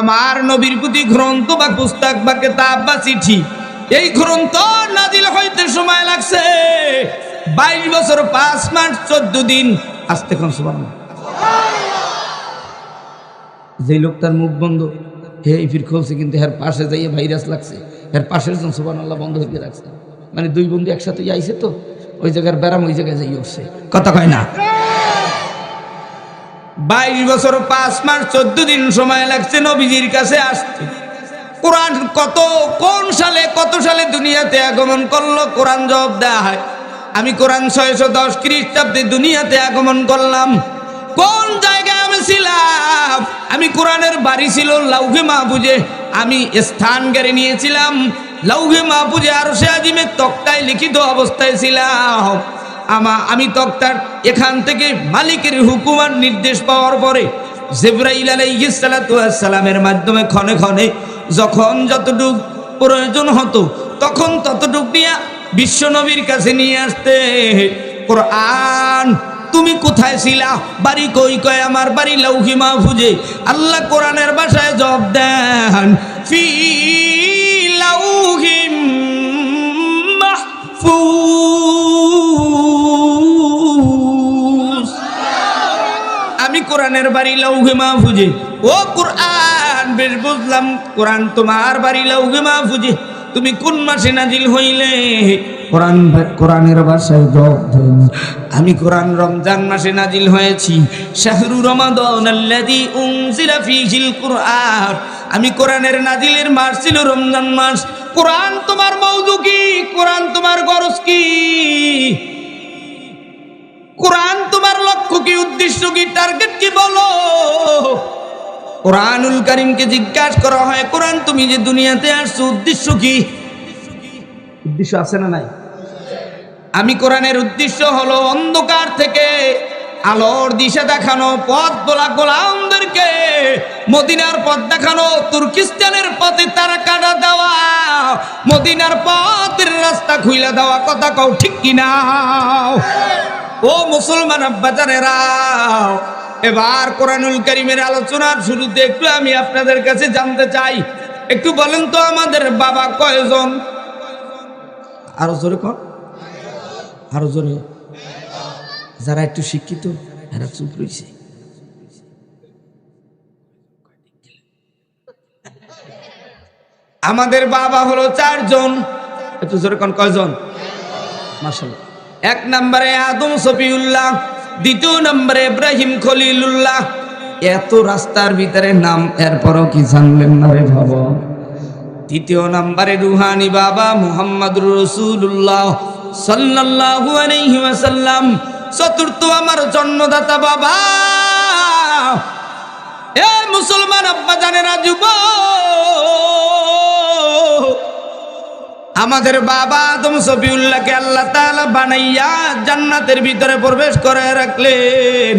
আমার নবীর প্রতি গ্রন্থ বা পুস্তক বা কেতাব বা চিঠি, এই গ্রন্থ নাজিল হইতে সময় লাগছে। বাইশ বছর, পাঁচ মাস, চোদ্দ দিন, আসতে কোন সুবান যে লোকটার মুখ বন্ধ, হে ফির খুলছে, কিন্তু এর পাশে যাইয়ে ভাইরাস লাগছে। এর পাশের জন সুবান আল্লাহ বন্ধ হয়ে রাখছে মানে দুই বন্ধু একসাথে আইছে তো, ওই জায়গার ব্যারাম ওই জায়গায় যাই কথা কয় না? বাইশ বছর, পাঁচ মাস, চোদ্দ দিন সময় লাগছে নবীজির কাছে আসতে। কোরআন কত, কোন সালে, কত সালে দুনিয়াতে আগমন করল? কোরআন জবাব দেওয়া হয়। আমি কোরআন ছয়শো দশ খ্রিস্টাব্দে দুনিয়াতে আগমন করলাম। কোন জায়গায় আমি ছিলাম? আমি কোরআনের বাড়ি ছিল লাউহে মাহবুজে আমি স্থান গেড়ে নিয়েছিলাম। লাউহে মাহবুজে আরও সে আজিমের তক্তায় লিখিত অবস্থায় ছিলাম। আমা, আমি তক্তার এখান থেকে মালিকের হুকুমার নির্দেশ পাওয়ার পরে জেব্রাইল আলাইসালামের মাধ্যমে ক্ষণে ক্ষণে যখন যতটুক প্রয়োজন হতো, তখন ততটুক নিয়ে বিশ্বনবীর কাছে নিয়ে আসতে। কোরআন, তুমি কোথায় ছিলা? বাড়ি কই কয়? আমার বাড়ি লৌহি মাহফুজে। আল্লাহ কোরআনের বাসায় জব দেন, ফি কোরআনের বাড়ি লৌহে মাহফুজে। ও কোরআন, বেশ বুঝলাম, কোরআন তোমার বাড়ি লৌহে মাহফুজে। তুমি কোন মাসে নাজিল হইলে? কোরআন কোরআনের ভাষায় জবাব আমি কোরআন রমজান মাসে নাজিল হয়েছি। শাহরু রমাদান আল্লাযী উনজিলা ফীহিল কুরআন। আমি কোরআনের নাজিলের মাস ছিল রমজান মাস। কোরআন তোমার মৌজু কি? কোরআন তোমার গরজ কি? উদ্দেশ্য কি? টার্গেট কি বলো? কোরআনুল করিমকে জিজ্ঞাসা করা হয়, কোরআন, তুমি যে দুনিয়াতে আসছো, উদ্দেশ্য কি? উদ্দেশ্য আছে না নাই? আমি কোরআনের উদ্দেশ্য হলো অন্ধকার থেকে আলোর দিশা দেখানো, পথ বলা গোলামদেরকে, মদিনার পথ দেখানো, তুর্কিস্তানের পথে তারা কাটা দেওয়া, মদিনার পথের রাস্তা খুইলা দেওয়া, কথা কও ঠিক কিনা? ও মুসলমান আব্বাজানেরা, এবার কোরআনুল করিমের আলোচনার শুরুতে একটু আমি আপনাদের কাছে জানতে চাই। একটু বলেন তো আমাদের বাবা কয়জন? আরও জোরে কর আরও জোরে। যারা একটু শিক্ষিত, এরা চুপ রয়েছে। আমাদের বাবা হলো চারজন। একটু জোরে কোন, কয়জন? মাসাল্লাহ এক নম্বরে আদম সফিউল্লাহ দ্বিতীয় নম্বরে ইব্রাহিম খলিলুল্লাহ। এত রাস্তার ভিতরে নাম, এরপরও কি জানলেন না রে ভাব? তৃতীয় নম্বরে রুহানি বাবা মুহাম্মদ রসুল্লাহ সাল্লাল্লাহু আলাইহি ওয়াসাল্লাম। চতুর্থ আমার জন্মদাতা বাবা। এ মুসলমান আব্বা জানেরা যুব আমাদের বাবা আদম সফিউল্লাহকে আল্লাহ তাআলা বানাইয়া জান্নাতের ভিতরে প্রবেশ করে রাখলেন।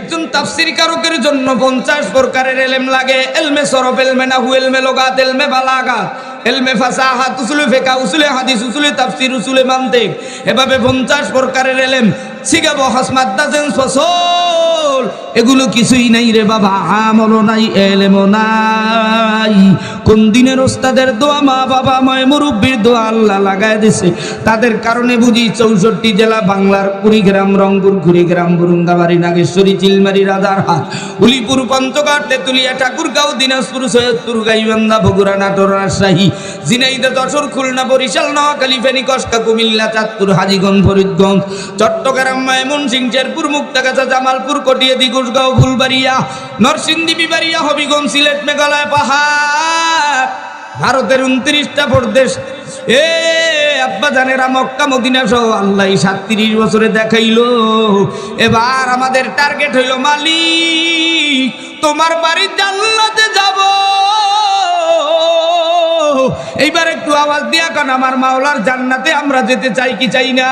একজন তাফসির কারকের জন্য পঞ্চাশ প্রকারের এলেম লাগে। এলমে সরফ, এলমে নাহু, এলমে লোগাত, এলমে বালাগাত এলমে ফাসাহাত, উসুলে ফেকা, উসুলে হাদিস, উসুলে তাফসির, উসুলে মানতিক। এভাবে পঞ্চাশ প্রকারের এলেম। সিগাবো হাসমাদ্দাজেন ফসল এগুলো কিছুই নাই রে বাবা, আমলও নাই, এলেমও নাই। কোন দিনের ওস্তাদের দোয়া মা বাবা ময় মুরব্বীর দোয়া আল্লাহ লাগায় দিছে? তাদের কারণে বুঝি চৌষট্টি জেলা বাংলার কুড়িগ্রাম, রংপুর, কুড়িগ্রাম বুরুঙ্গাবাড়ি নাগেশ্বরী, চিলমারি, রাজারহাট, উলিপুর, পঞ্চগড়, তেতুলিয়া, ঠাকুরগাঁও, দিনাজপুর, সৈয়দপুর, গাইবান্ধা, বগুড়া, নাটোর, রাজশাহী, ঝিনাইদহ, যশোর, খুলনা, বরিশাল, নোয়াখালী ফেনী কসকা কুমিল্লা চাঁদপুর, হাজীগঞ্জ, ফরিদগঞ্জ, চট্টগ্রাম ময়মনসিং শেরপুর, মুক্তাগাছা, জামালপুর কটিয়া দিগুসগাঁও ফুলবাড়িয়া, নরসিংদী বিবাড়িয়া, হবিগঞ্জ সিলেট মেঘালয় পাহাড়। ভারতের উনত্রিশটা প্রদেশ। এ, আব্বা জানেরা মক্কা, মদিনা সহ আল্লাহ সাতত্রিশ বছরে দেখাইলো। এবার আমাদের টার্গেট হইল মালিক, তোমার বাড়ির জান্নাতে যাব। এইবার একটু আওয়াজ দিয়া কান আমার মাওলার জান্নাতে আমরা যেতে চাই কি চাই না।